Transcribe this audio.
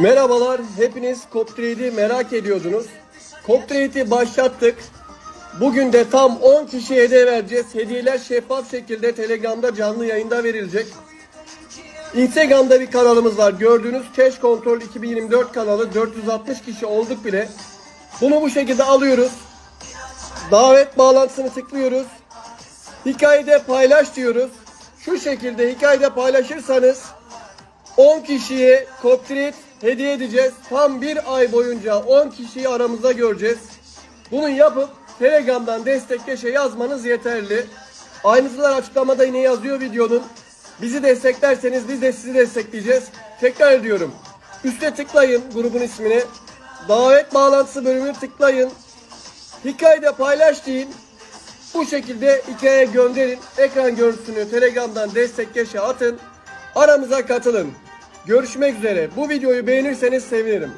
Merhabalar, hepiniz Coptrade'i merak ediyordunuz. Coptrade'i başlattık. Bugün de tam 10 kişiye hediye vereceğiz. Hediyeler şeffaf şekilde Telegram'da canlı yayında verilecek. Instagram'da bir kanalımız var. Gördüğünüz Cash Control 2024 kanalı 460 kişi olduk bile. Bunu bu şekilde alıyoruz. Davet bağlantısını tıklıyoruz. Hikayede paylaş diyoruz. Şu şekilde hikayede paylaşırsanız 10 kişiye Coptreat hediye edeceğiz. Tam bir ay boyunca 10 kişiyi aramızda göreceğiz. Bunu yapıp Telegram'dan destekleşe yazmanız yeterli. Ayrıntılar açıklamada yine yazıyor videonun. Bizi desteklerseniz biz de sizi destekleyeceğiz. Tekrar ediyorum. Üste tıklayın grubun ismini. Davet bağlantısı bölümünü tıklayın. Hikayede paylaş deyin. Bu şekilde hikaye gönderin. Ekran görüntüsünü Telegram'dan destekleşe atın. Aramıza katılın. Görüşmek üzere. Bu videoyu beğenirseniz sevinirim.